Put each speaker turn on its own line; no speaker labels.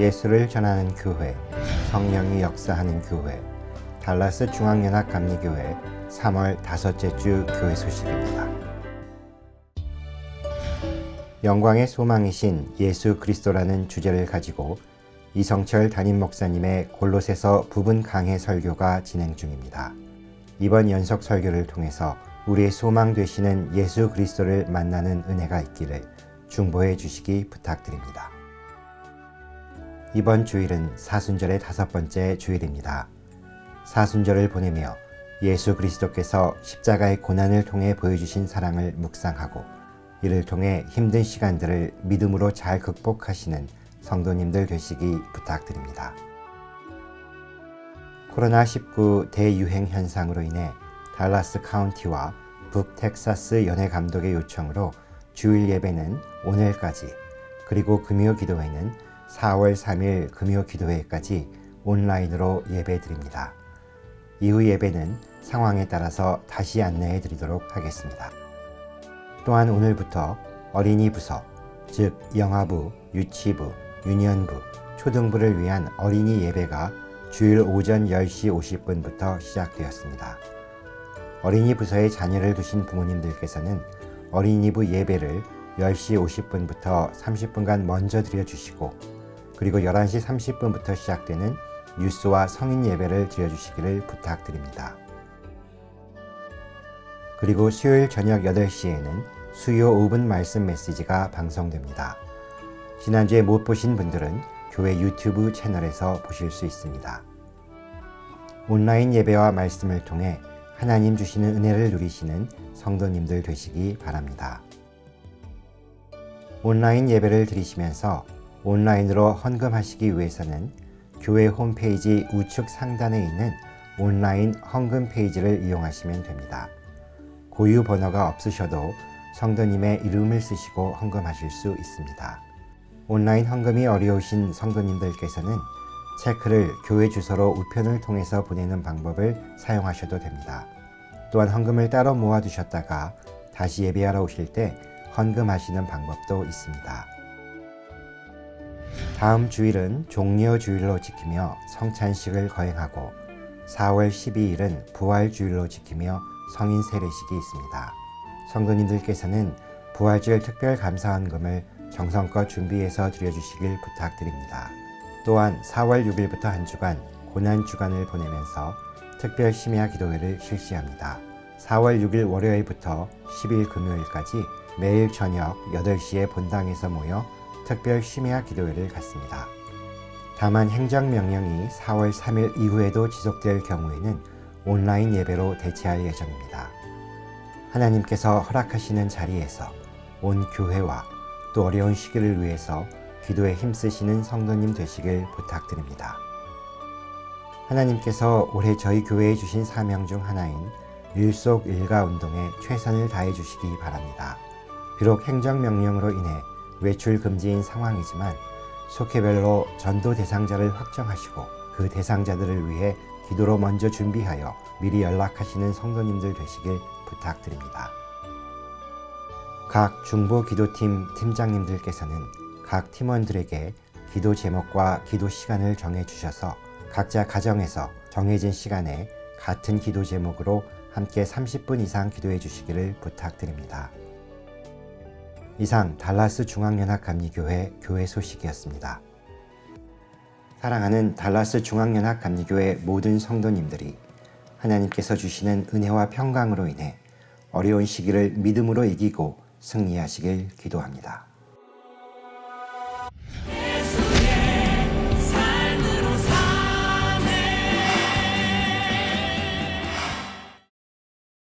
예수를 전하는 교회, 성령이 역사하는 교회, 달라스 중앙연합 감리교회 3월 다섯째 주 교회 소식입니다. 영광의 소망이신 예수 그리스도라는 주제를 가지고 이성철 담임 목사님의 골로새서 부분 강해 설교가 진행 중입니다. 이번 연속 설교를 통해서 우리의 소망 되시는 예수 그리스도를 만나는 은혜가 있기를 중보해 주시기 부탁드립니다. 이번 주일은 사순절의 다섯 번째 주일입니다. 사순절을 보내며 예수 그리스도께서 십자가의 고난을 통해 보여주신 사랑을 묵상하고 이를 통해 힘든 시간들을 믿음으로 잘 극복하시는 성도님들 되시기 부탁드립니다. 코로나19 대유행 현상으로 인해 달라스 카운티와 북텍사스 연회 감독의 요청으로 주일 예배는 오늘까지 그리고 금요 기도회는 4월 3일 금요 기도회까지 온라인으로 예배 드립니다. 이후 예배는 상황에 따라서 다시 안내해 드리도록 하겠습니다. 또한 오늘부터 어린이 부서, 즉 영아부, 유치부, 유년부, 초등부를 위한 어린이 예배가 주일 오전 10시 50분부터 시작되었습니다. 어린이 부서에 자녀를 두신 부모님들께서는 어린이부 예배를 10시 50분부터 30분간 먼저 드려주시고 그리고 11시 30분부터 시작되는 뉴스와 성인 예배를 드려주시기를 부탁드립니다. 그리고 수요일 저녁 8시에는 수요 5분 말씀 메시지가 방송됩니다. 지난주에 못 보신 분들은 교회 유튜브 채널에서 보실 수 있습니다. 온라인 예배와 말씀을 통해 하나님 주시는 은혜를 누리시는 성도님들 되시기 바랍니다. 온라인 예배를 드리시면서 온라인으로 헌금하시기 위해서는 교회 홈페이지 우측 상단에 있는 온라인 헌금 페이지를 이용하시면 됩니다. 고유 번호가 없으셔도 성도님의 이름을 쓰시고 헌금하실 수 있습니다. 온라인 헌금이 어려우신 성도님들께서는 체크를 교회 주소로 우편을 통해서 보내는 방법을 사용하셔도 됩니다. 또한 헌금을 따로 모아두셨다가 다시 예배하러 오실 때 헌금하시는 방법도 있습니다. 다음 주일은 종려 주일로 지키며 성찬식을 거행하고 4월 12일은 부활 주일로 지키며 성인 세례식이 있습니다. 성도님들께서는 부활주일 특별 감사헌금을 정성껏 준비해서 드려주시길 부탁드립니다. 또한 4월 6일부터 한 주간 고난 주간을 보내면서 특별 심야 기도회를 실시합니다. 4월 6일 월요일부터 10일 금요일까지 매일 저녁 8시에 본당에서 모여 특별 심야 기도회를 갖습니다. 다만 행정명령이 4월 3일 이후에도 지속될 경우에는 온라인 예배로 대체할 예정입니다. 하나님께서 허락하시는 자리에서 온 교회와 또 어려운 시기를 위해서 기도에 힘쓰시는 성도님 되시길 부탁드립니다. 하나님께서 올해 저희 교회에 주신 사명 중 하나인 일속 일가 운동에 최선을 다해 주시기 바랍니다. 비록 행정명령으로 인해 외출 금지인 상황이지만 속회별로 전도 대상자를 확정하시고 그 대상자들을 위해 기도로 먼저 준비하여 미리 연락하시는 성도님들 되시길 부탁드립니다. 각 중보 기도팀 팀장님들께서는 각 팀원들에게 기도 제목과 기도 시간을 정해 주셔서 각자 가정에서 정해진 시간에 같은 기도 제목으로 함께 30분 이상 기도해 주시기를 부탁드립니다. 이상 달라스 중앙연합 감리교회 교회 소식이었습니다. 사랑하는 달라스 중앙연합 감리교회 모든 성도님들이 하나님께서 주시는 은혜와 평강으로 인해 어려운 시기를 믿음으로 이기고 승리하시길 기도합니다.